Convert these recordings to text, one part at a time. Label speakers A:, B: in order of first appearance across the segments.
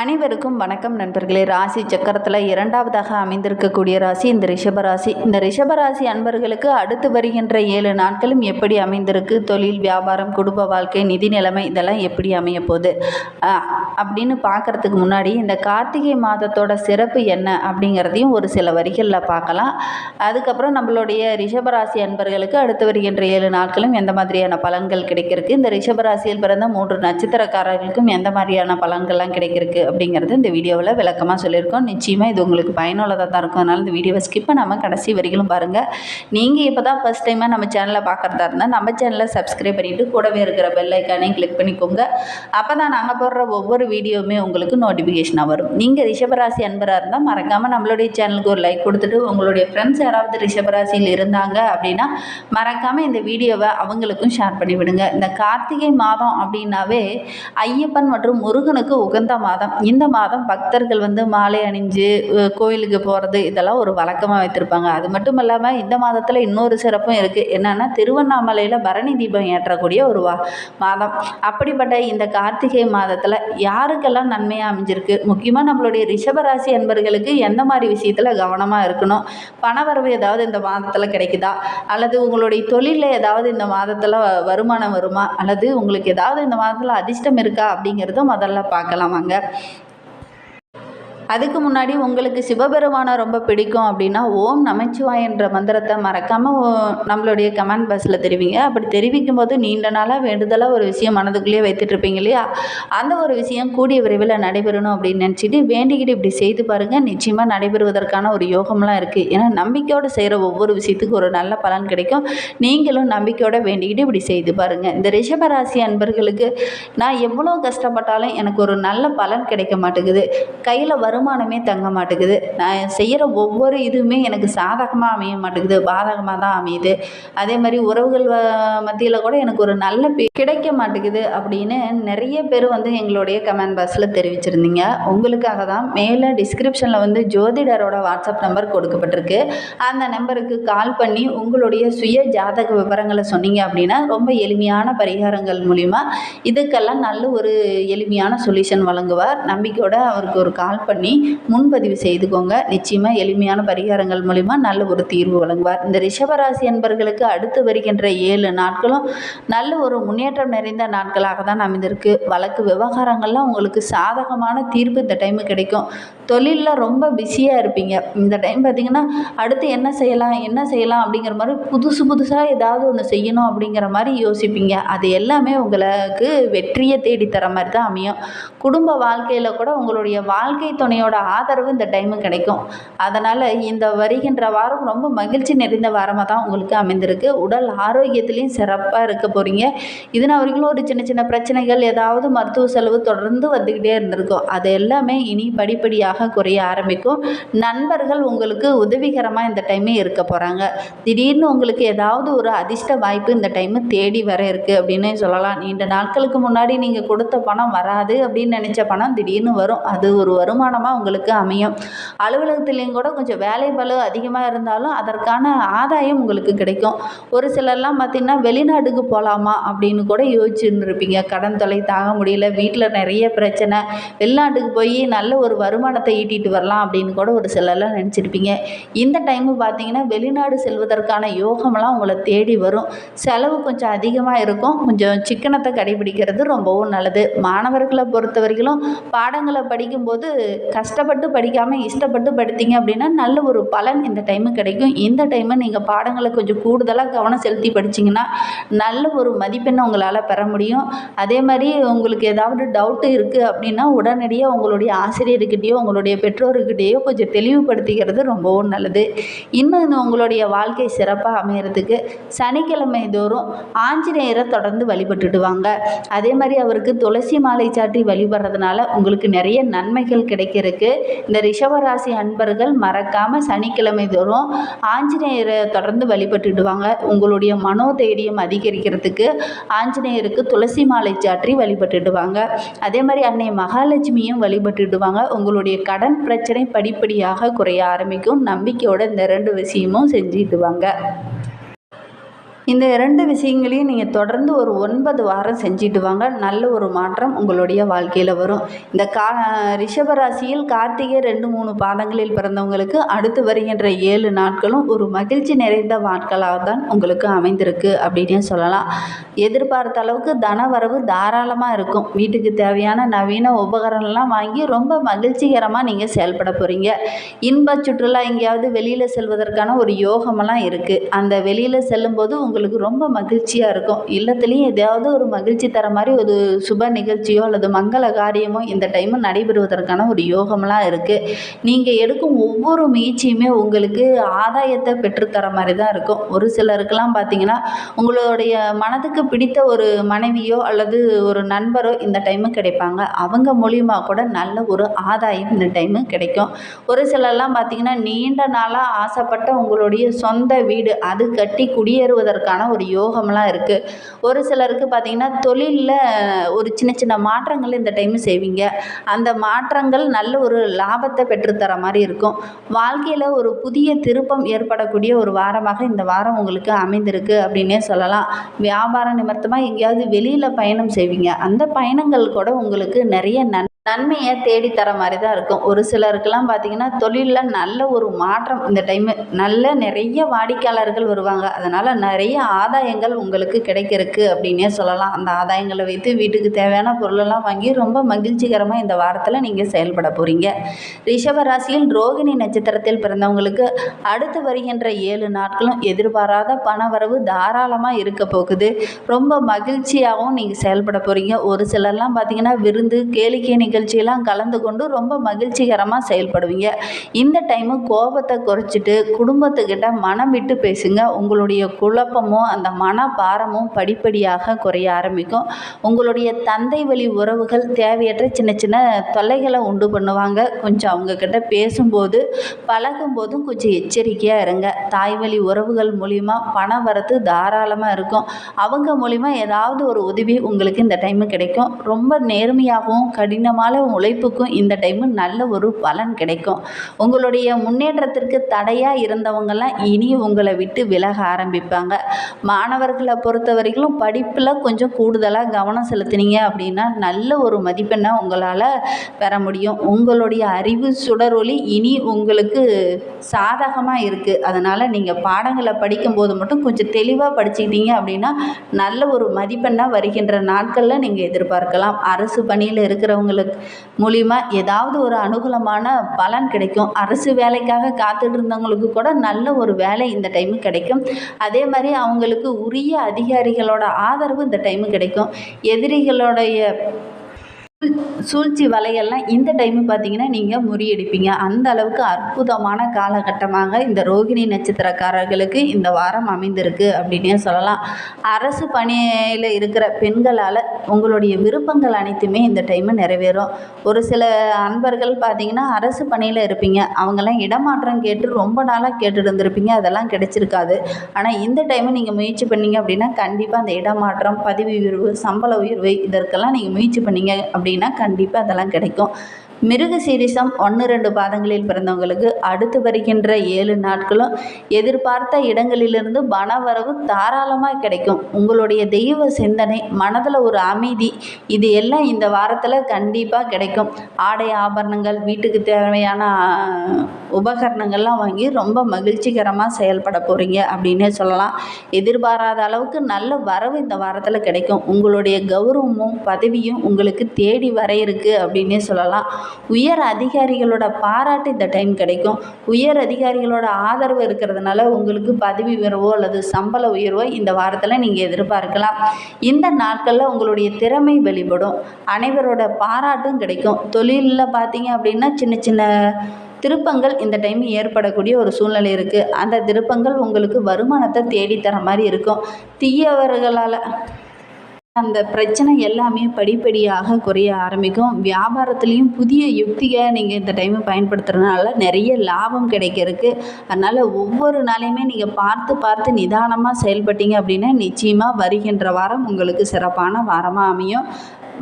A: அனைவருக்கும் வணக்கம் நண்பர்களே. ராசி சக்கரத்தில் இரண்டாவதாக அமைந்திருக்கக்கூடிய ராசி இந்த ரிஷபராசி இந்த ரிஷபராசி அன்பர்களுக்கு அடுத்து வருகின்ற ஏழு நாட்களும் எப்படி அமைந்திருக்கு? தொழில் வியாபாரம் குடும்ப வாழ்க்கை நிதி நிலைமை இதெல்லாம் எப்படி அமைய போகுது? அப்படின்னு பார்க்கறதுக்கு முன்னாடி இந்த கார்த்திகை மாதத்தோட சிறப்பு என்ன அப்படிங்கிறதையும் ஒரு சில வரிகளில் பார்க்கலாம். அதுக்கப்புறம் நம்மளுடைய ரிஷபராசி அன்பர்களுக்கு அடுத்து வருகின்ற ஏழு நாட்களும் எந்த மாதிரியான பலன்கள் கிடைக்கிறதுக்கு? இந்த ரிஷபராசியில் பிறந்த மூன்று நட்சத்திரக்காரர்களுக்கும் எந்த மாதிரியான பலன்கள்லாம் கிடைக்கிறதுக்கு? அப்படிங்கிறது இந்த வீடியோவில் விளக்கமாக சொல்லியிருக்கோம். நிச்சயமாக இது உங்களுக்கு பயனுள்ளதாக தான் இருக்கும். அதனால் இந்த வீடியோவை ஸ்கிப் பண்ணாமல் கடைசி வரைக்கும் பாருங்கள் நீங்கள் இப்போ தான் ஃபஸ்ட் டைமாக நம்ம சேனலை பார்க்குறதா இருந்தால் நம்ம சேனலை சப்ஸ்கிரைப் பண்ணிவிட்டு கூடவே இருக்கிற பெல் ஐக்கானையும் கிளிக் பண்ணிக்கோங்க. அப்போ தான் நாங்கள் போடுற ஒவ்வொரு வீடியோவுமே உங்களுக்கு நோட்டிஃபிகேஷனாக வரும். நீங்கள் ரிஷபராசி அன்பராக இருந்தால் மறக்காமல் நம்மளுடைய சேனலுக்கு ஒரு லைக் கொடுத்துட்டு உங்களுடைய ஃப்ரெண்ட்ஸ் யாராவது ரிஷபராசியில் இருந்தாங்க அப்படின்னா மறக்காமல் இந்த வீடியோவை அவங்களுக்கும் ஷேர் பண்ணி விடுங்க இந்த கார்த்திகை மாதம் அப்படின்னாவே ஐயப்பன் மற்றும் முருகனுக்கு உகந்த மாதம். இந்த மாதம் பக்தர்கள் வந்து மாலை அணிஞ்சு கோயிலுக்கு போகிறது இதெல்லாம் ஒரு வழக்கமாக வைத்திருப்பாங்க. அது மட்டும் இல்லாமல் இந்த மாதத்தில் இன்னொரு சிறப்பும் இருக்குது என்னென்னா திருவண்ணாமலையில் பரணி தீபம் ஏற்றக்கூடிய ஒரு வா மாதம். அப்படிப்பட்ட இந்த கார்த்திகை மாதத்தில் யாருக்கெல்லாம் நன்மையாக அமைஞ்சிருக்கு? முக்கியமாக நம்மளுடைய ரிஷபராசி அன்பர்களுக்கு எந்த மாதிரி விஷயத்தில் கவனமாக இருக்கணும்? பணவரவு ஏதாவது இந்த மாதத்தில் கிடைக்குதா? அல்லது உங்களுடைய தொழிலில் ஏதாவது இந்த மாதத்தில் வருமானம் வருமா? அல்லது உங்களுக்கு ஏதாவது இந்த மாதத்தில் அதிர்ஷ்டம் இருக்கா? அப்படிங்கிறத முதல்ல பார்க்கலாம் வாங்க அதுக்கு முன்னாடி உங்களுக்கு சிவபெருமானை ரொம்ப பிடிக்கும் அப்படின்னா ஓம் நமச்சிவாயன்ற மந்திரத்தை மறக்காமல் நம்மளுடைய கமெண்ட் பாக்ஸில் தெரிவிங்க. அப்படி தெரிவிக்கும் போது நீண்ட நாளாக வேண்டுதலாக ஒரு விஷயம் மனதுக்குள்ளேயே வைத்துட்டு இருப்பீங்க இல்லையா? அந்த ஒரு விஷயம் கூடிய விரைவில் நடைபெறணும் அப்படின்னு நினச்சிட்டு வேண்டிக்கிட்டு இப்படி செய்து பாருங்கள் நிச்சயமாக நடைபெறுவதற்கான ஒரு யோகம்லாம் இருக்குது ஏன்னா நம்பிக்கையோடு செய்கிற ஒவ்வொரு விஷயத்துக்கும் ஒரு நல்ல பலன் கிடைக்கும். நீங்களும் நம்பிக்கையோட வேண்டிக்கிட்டு இப்படி செய்து பாருங்கள் இந்த ரிஷபராசி அன்பர்களுக்கு நான் எவ்வளோ கஷ்டப்பட்டாலும் எனக்கு ஒரு நல்ல பலன் கிடைக்க மாட்டேங்குது. கையில் வருமானமே தங்க மாட்டேங்குது. நான் செய்கிற ஒவ்வொரு இதுவுமே எனக்கு சாதகமாக அமைய மாட்டேங்குது பாதகமாக தான் அமையுது. அதே மாதிரி உறவுகள் மத்தியில் கூட எனக்கு ஒரு நல்ல கிடைக்க மாட்டேங்குது அப்படின்னு நிறைய பேர் வந்து எங்களுடைய கமெண்ட் பாக்ஸில் தெரிவிச்சிருந்தீங்க. உங்களுக்காக தான் மேலே டிஸ்கிரிப்ஷனில் வந்து ஜோதிடரோட வாட்ஸ்அப் நம்பர் கொடுக்கப்பட்டிருக்கு. அந்த நம்பருக்கு கால் பண்ணி உங்களுடைய சுய ஜாதக விவரங்களை சொன்னீங்க அப்படின்னா ரொம்ப எளிமையான பரிகாரங்கள் மூலிமா இதுக்கெல்லாம் நல்ல ஒரு எளிமையான சொல்யூஷன் வழங்குவார். நம்பிக்கையோட அவருக்கு ஒரு கால் பண்ணி முன்பதிவு செய்துக்கோங்க. நிச்சயமாக எளிமையான பரிகாரங்கள் மூலிமா நல்ல ஒரு தீர்வு வழங்குவார். இந்த ரிஷபராசி என்பர்களுக்கு அடுத்து வருகின்ற ஏழு நாட்களும் நல்ல ஒரு முன்னேற்றம் நிறைந்த நாட்களாக தான் அமைந்திருக்கு. வழக்கு விவகாரங்கள்லாம் உங்களுக்கு சாதகமான தீர்ப்பு இந்த டைமு கிடைக்கும். தொழிலில் ரொம்ப பிஸியாக இருப்பீங்க. இந்த டைம் பார்த்தீங்கன்னா அடுத்து என்ன செய்யலாம் என்ன செய்யலாம் அப்படிங்கிற மாதிரி புதுசு புதுசாக ஏதாவது ஒன்று செய்யணும் அப்படிங்கிற மாதிரி யோசிப்பீங்க. அது எல்லாமே உங்களுக்கு வெற்றியை தேடி தர மாதிரி தான் அமையும். குடும்ப வாழ்க்கையில் கூட உங்களுடைய வாழ்க்கை துணையோட ஆதரவு இந்த டைமு கிடைக்கும். அதனால் இந்த வருகின்ற வாரம் ரொம்ப மகிழ்ச்சி நிறைந்த வாரமாக தான் உங்களுக்கு அமைந்திருக்கு. உடல் ஆரோக்கியத்துலேயும் சிறப்பாக இருக்க போகிறீங்க இதனால் வரைக்கும் ஒரு சின்ன சின்ன பிரச்சனைகள் ஏதாவது மருத்துவ செலவு தொடர்ந்து வந்துக்கிட்டே இருந்திருக்கும். அது எல்லாமே இனி படிப்படியாக குறைய ஆரம்பிக்கும். நண்பர்கள் உங்களுக்கு உதவிகரமாக இந்த டைமே இருக்க போகிறாங்க திடீர்னு உங்களுக்கு ஏதாவது ஒரு அதிர்ஷ்ட வாய்ப்பு இந்த டைமு தேடி வர இருக்குது அப்படின்னு சொல்லலாம். நீண்ட நாட்களுக்கு முன்னாடி நீங்கள் கொடுத்த பணம் வராது அப்படின்னு நினச்ச பணம் திடீர்னு வரும். அது ஒரு வருமானம் வருமானமாக உங்களுக்கு அமையும். அலுவலகத்துலேயும் கூட கொஞ்சம் வேலை பளு அதிகமாக இருந்தாலும் அதற்கான ஆதாயம் உங்களுக்கு கிடைக்கும். ஒரு சிலர்லாம் பார்த்திங்கன்னா வெளிநாட்டுக்கு போகலாமா அப்படின்னு கூட யோசிச்சுன்னு இருப்பீங்க கடன் தொலை தாங்க முடியல வீட்டில் நிறைய பிரச்சனை. வெளிநாட்டுக்கு போய் நல்ல ஒரு வருமானத்தை ஈட்டிட்டு வரலாம் அப்படின்னு கூட ஒரு சிலர்லாம் நினச்சிருப்பீங்க. இந்த டைமு பார்த்தீங்கன்னா வெளிநாடு செல்வதற்கான யோகமெல்லாம் உங்களை தேடி வரும். செலவு கொஞ்சம் அதிகமாக இருக்கும். கொஞ்சம் சிக்கனத்தை கடைபிடிக்கிறது ரொம்பவும் நல்லது. மாணவர்களை பொறுத்த வரைக்கும் பாடங்களை படிக்கும்போது கஷ்டப்பட்டு படிக்காமல் இஷ்டப்பட்டு படித்தீங்க அப்படின்னா நல்ல ஒரு பலன் இந்த டைமு கிடைக்கும். இந்த டைமு நீங்கள் பாடங்களை கொஞ்சம் கூடுதலாக கவனம் செலுத்தி படிச்சிங்கன்னா நல்ல ஒரு மதிப்பெண்ணை உங்களால் பெற முடியும். அதே மாதிரி உங்களுக்கு ஏதாவது டவுட்டு இருக்குது அப்படின்னா உடனடியாக உங்களுடைய ஆசிரியர்கிட்டேயோ உங்களுடைய பெற்றோர்கிட்டேயோ கொஞ்சம் தெளிவுபடுத்திக்கிறது ரொம்பவும் நல்லது. இன்னும் இந்த உங்களுடைய வாழ்க்கை சிறப்பாக அமையறதுக்கு சனிக்கிழமை தோறும் ஆஞ்சநேயரை தொடர்ந்து வழிபட்டுட்டு வாங்க. அதே மாதிரி அவருக்கு துளசி மாலை சாற்றி வழிபடுறதுனால உங்களுக்கு நிறைய நன்மைகள் கிடைக்கிறது. கிடைக்கிறதுக்கு இந்த ரிஷபராசி அன்பர்கள் மறக்காமல் சனிக்கிழமை தோறும் ஆஞ்சநேயரை தொடர்ந்து வழிபட்டுடுவாங்க. உங்களுடைய மனோதைரியம் அதிகரிக்கிறதுக்கு ஆஞ்சநேயருக்கு துளசி மாலை சாற்றி வழிபட்டுடுவாங்க. அதே மாதிரி அன்னை மகாலட்சுமியும் வழிபட்டுடுவாங்க. உங்களுடைய கடன் பிரச்சனை படிப்படியாக குறைய ஆரம்பிக்கும். நம்பிக்கையோட இந்த ரெண்டு விஷயமும் செஞ்சிடுவாங்க. இந்த இரண்டு விஷயங்களையும் நீங்கள் தொடர்ந்து ஒரு ஒன்பது வாரம் செஞ்சுட்டு வாங்க. நல்ல ஒரு மாற்றம் உங்களுடைய வாழ்க்கையில் வரும். இந்த கா ரிஷபராசியில் கார்த்திகை ரெண்டு மூணு பாதங்களில் பிறந்தவங்களுக்கு அடுத்து வருகின்ற ஏழு நாட்களும் ஒரு மகிழ்ச்சி நிறைந்த நாட்களாக தான் உங்களுக்கு அமைந்திருக்கு அப்படின்னு சொல்லலாம். எதிர்பார்த்த அளவுக்கு தன வரவு தாராளமாக இருக்கும். வீட்டுக்கு தேவையான நவீன உபகரணம்லாம் வாங்கி ரொம்ப மகிழ்ச்சிகரமாக நீங்கள் செயல்பட போகிறீங்க இன்ப சுற்றுலா எங்கேயாவது வெளியில் செல்வதற்கான ஒரு யோகமெல்லாம் இருக்குது அந்த வெளியில் செல்லும்போது உங்களுக்கு ரொம்ப மகிழ்ச்சியாக இருக்கும். இல்லத்துலேயும் எதாவது ஒரு மகிழ்ச்சி தர மாதிரி ஒரு சுப நிகழ்ச்சியோ அல்லது மங்கள காரியமோ இந்த டைமு நடைபெறுவதற்கான ஒரு யோகம்லாம் இருக்குது நீங்கள் எடுக்கும் ஒவ்வொரு முயற்சியுமே உங்களுக்கு ஆதாயத்தை பெற்றுத்தர மாதிரி தான் இருக்கும். ஒரு சிலருக்கெல்லாம் பார்த்தீங்கன்னா உங்களுடைய மனதுக்கு பிடித்த ஒரு மனைவியோ அல்லது ஒரு நண்பரோ இந்த டைமு கிடைப்பாங்க. அவங்க மூலியமாக கூட நல்ல ஒரு ஆதாயம் இந்த டைமு கிடைக்கும். ஒரு சிலர்லாம் பார்த்தீங்கன்னா நீண்ட நாளாக ஆசைப்பட்ட உங்களுடைய சொந்த வீடு அது கட்டி குடியேறுவதற்கு குடியேறுவதற்கான ஒரு யோகம்லாம் இருக்குது ஒரு சிலருக்கு பார்த்தீங்கன்னா தொழிலில் ஒரு சின்ன சின்ன மாற்றங்கள் இந்த டைம் செய்வீங்க. அந்த மாற்றங்கள் நல்ல ஒரு லாபத்தை பெற்றுத்தர மாதிரி இருக்கும். வாழ்க்கையில் ஒரு புதிய திருப்பம் ஏற்படக்கூடிய ஒரு வாரமாக இந்த வாரம் உங்களுக்கு அமைந்திருக்கு அப்படின்னே சொல்லலாம். வியாபார நிமித்தமாக எங்கேயாவது வெளியில் பயணம் செய்வீங்க. அந்த பயணங்கள் கூட உங்களுக்கு நிறைய நன் நன்மையை தேடித்தர மாதிரி தான் இருக்கும். ஒரு சிலருக்கெல்லாம் பார்த்தீங்கன்னா தொழிலில் நல்ல ஒரு மாற்றம் இந்த டைமு நல்ல நிறைய வாடிக்கையாளர்கள் வருவாங்க. அதனால் நிறைய ஆதாயங்கள் உங்களுக்கு கிடைக்கிறதுக்கு அப்படின்னே சொல்லலாம். அந்த ஆதாயங்களை வைத்து வீட்டுக்கு தேவையான பொருளெல்லாம் வாங்கி ரொம்ப மகிழ்ச்சிகரமாக இந்த வாரத்தில் நீங்கள் செயல்பட போகிறீங்க ரிஷப ராசியில் ரோகிணி நட்சத்திரத்தில் பிறந்தவங்களுக்கு அடுத்து வருகின்ற ஏழு நாட்களும் எதிர்பாராத பணவரவு தாராளமாக இருக்க போகுது. ரொம்ப மகிழ்ச்சியாகவும் நீங்கள் செயல்பட போகிறீங்க ஒரு சிலர்லாம் பார்த்தீங்கன்னா விருந்து கேளிக்கை நிகழ்ச்சியெல்லாம் கலந்து கொண்டு ரொம்ப மகிழ்ச்சிகரமாக செயல்படுவீங்க. இந்த டைமு கோபத்தை குறைச்சிட்டு குடும்பத்துக்கிட்ட மனம் விட்டு பேசுங்க. உங்களுடைய குழப்பமும் அந்த மன பாரமும் படிப்படியாக குறைய ஆரம்பிக்கும். உங்களுடைய தந்தை வழி உறவுகள் தேவையற்ற சின்ன சின்ன தொல்லைகளை உண்டு பண்ணுவாங்க. கொஞ்சம் அவங்கக்கிட்ட பேசும்போது பழகும் போதும் கொஞ்சம் எச்சரிக்கையாக இருங்க. தாய் வழி உறவுகள் மூலிமா பணம் வரத்து தாராளமாக இருக்கும். அவங்க மூலிமா ஏதாவது ஒரு உதவி உங்களுக்கு இந்த டைமு கிடைக்கும். ரொம்ப நேர்மையாகவும் கடினமாக கடினமான உழைப்புக்கும் இந்த டைமு நல்ல ஒரு பலன் கிடைக்கும். உங்களுடைய முன்னேற்றத்திற்கு தடையாக இருந்தவங்கெல்லாம் இனி உங்களை விட்டு விலக ஆரம்பிப்பாங்க. மாணவர்களை பொறுத்த வரைக்கும் படிப்பில் கொஞ்சம் கூடுதலாக கவனம் செலுத்தினீங்க அப்படின்னா நல்ல ஒரு மதிப்பெண்ணை உங்களால் பெற முடியும். உங்களுடைய அறிவு சுடரொளி இனி உங்களுக்கு சாதகமாக இருக்குது அதனால் நீங்கள் பாடங்களை படிக்கும்போது மட்டும் கொஞ்சம் தெளிவாக படிச்சுக்கிட்டீங்க அப்படின்னா நல்ல ஒரு மதிப்பெண்ணாக வருகின்ற நாட்களில் நீங்கள் எதிர்பார்க்கலாம். அரசு பணியில் இருக்கிறவங்களுக்கு மூலிமா ஏதாவது ஒரு அனுகூலமான பலன் கிடைக்கும். அரசு வேலைக்காக காத்துட்டு இருந்தவங்களுக்கு கூட நல்ல ஒரு வேலை இந்த டைமு கிடைக்கும். அதே மாதிரி அவங்களுக்கு உரிய அதிகாரிகளோட ஆதரவு இந்த டைமு கிடைக்கும். எதிரிகளுடைய சூழ்ச்சி வலையெல்லாம் இந்த டைமு பார்த்தீங்கன்னா நீங்கள் முறியடிப்பீங்க. அந்த அளவுக்கு அற்புதமான காலகட்டமாக இந்த ரோகிணி நட்சத்திரக்காரர்களுக்கு இந்த வாரம் அமைந்திருக்கு அப்படின்னே சொல்லலாம். அரசு பணியில் இருக்கிற பெண்களால் உங்களுடைய விருப்பங்கள் அனைத்துமே இந்த டைமு நிறைவேறும். ஒரு சில அன்பர்கள் பார்த்தீங்கன்னா அரசு பணியில் இருப்பீங்க. அவங்கெல்லாம் இடமாற்றம் கேட்டு ரொம்ப நாளாக கேட்டுட்டு இருந்திருப்பீங்க. அதெல்லாம் கிடைச்சிருக்காது. ஆனால் இந்த டைமு நீங்கள் முயற்சி பண்ணீங்க அப்படின்னா கண்டிப்பாக அந்த இடமாற்றம் பதவி உயர்வு சம்பள உயர்வு இதற்கெல்லாம் நீங்கள் முயற்சி பண்ணீங்க அப்படின்னு கண்டிப்பாக அதெல்லாம் கிடைக்கும். மிருக சீரிசம் ஒன்று ரெண்டு பாதங்களில் பிறந்தவங்களுக்கு அடுத்து வருகின்ற ஏழு நாட்களும் எதிர்பார்த்த இடங்களிலிருந்து பணவரவு தாராளமாக கிடைக்கும். உங்களுடைய தெய்வ சிந்தனை மனதில் ஒரு அமைதி இது எல்லாம் இந்த வாரத்தில் கண்டிப்பாக கிடைக்கும். ஆடை ஆபரணங்கள் வீட்டுக்கு தேவையான உபகரணங்கள்லாம் வாங்கி ரொம்ப மகிழ்ச்சிகரமாக செயல்பட போகிறீங்க அப்படின்னே சொல்லலாம். எதிர்பாராத அளவுக்கு நல்ல வரவு இந்த வாரத்தில் கிடைக்கும். உங்களுடைய கௌரவமும் பதவியும் உங்களுக்கு தேடி வர இருக்குது அப்படின்னே சொல்லலாம். உயர் அதிகாரிகளோட பாராட்டு இந்த டைம் கிடைக்கும். உயர் அதிகாரிகளோட ஆதரவு இருக்கிறதுனால உங்களுக்கு பதவி உயர்வோ அல்லது சம்பள உயர்வோ இந்த வாரத்தில் நீங்கள் எதிர்பார்க்கலாம். இந்த நாட்களில் உங்களுடைய திறமை வெளிப்படும். அனைவரோட பாராட்டும் கிடைக்கும். தொழிலில் பார்த்தீங்க அப்படின்னா சின்ன சின்ன திருப்பங்கள் இந்த டைம் ஏற்படக்கூடிய ஒரு சூழ்நிலை இருக்குது அந்த திருப்பங்கள் உங்களுக்கு வருமானத்தை தேடித்தர மாதிரி இருக்கும். தீயவர்களால் அந்த பிரச்சனை எல்லாமே படிப்படியாக குறைய ஆரம்பிக்கும். வியாபாரத்துலேயும் புதிய யுக்தியை நீங்கள் இந்த டைமை பயன்படுத்துறதுனால நிறைய லாபம் கிடைக்கிறதுக்கு. அதனால் ஒவ்வொரு நாளையுமே நீங்கள் பார்த்து பார்த்து நிதானமாக செயல்பட்டீங்க அப்படின்னா நிச்சயமாக வருகின்ற வாரம் உங்களுக்கு சிறப்பான வாரமாக அமையும்.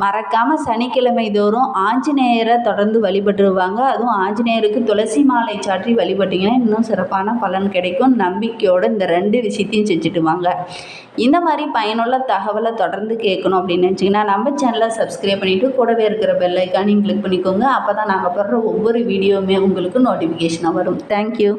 A: மறக்காமல் சனிக்கிழமை தோறும் ஆஞ்சநேயரை தொடர்ந்து வழிபட்டுருவாங்க. அதுவும் ஆஞ்சநேயருக்கு துளசி மாலை சாற்றி வழிபட்டிங்கன்னா இன்னும் சிறப்பான பலன் கிடைக்கும். நம்பிக்கையோடு இந்த ரெண்டு விஷயத்தையும் செஞ்சுட்டு வாங்க. இந்த மாதிரி பயனுள்ள தகவலை தொடர்ந்து கேட்கணும் அப்படின்னு நினச்சிங்கன்னா நம்ம சேனலை சப்ஸ்கிரைப் பண்ணிவிட்டு கூடவே இருக்கிற பெல் ஐக்கானையும் கிளிக் பண்ணிக்கோங்க. அப்போ தான் நாங்கள் போடுற ஒவ்வொரு வீடியோவுமே உங்களுக்கு நோட்டிஃபிகேஷனாக வரும். தேங்க்யூ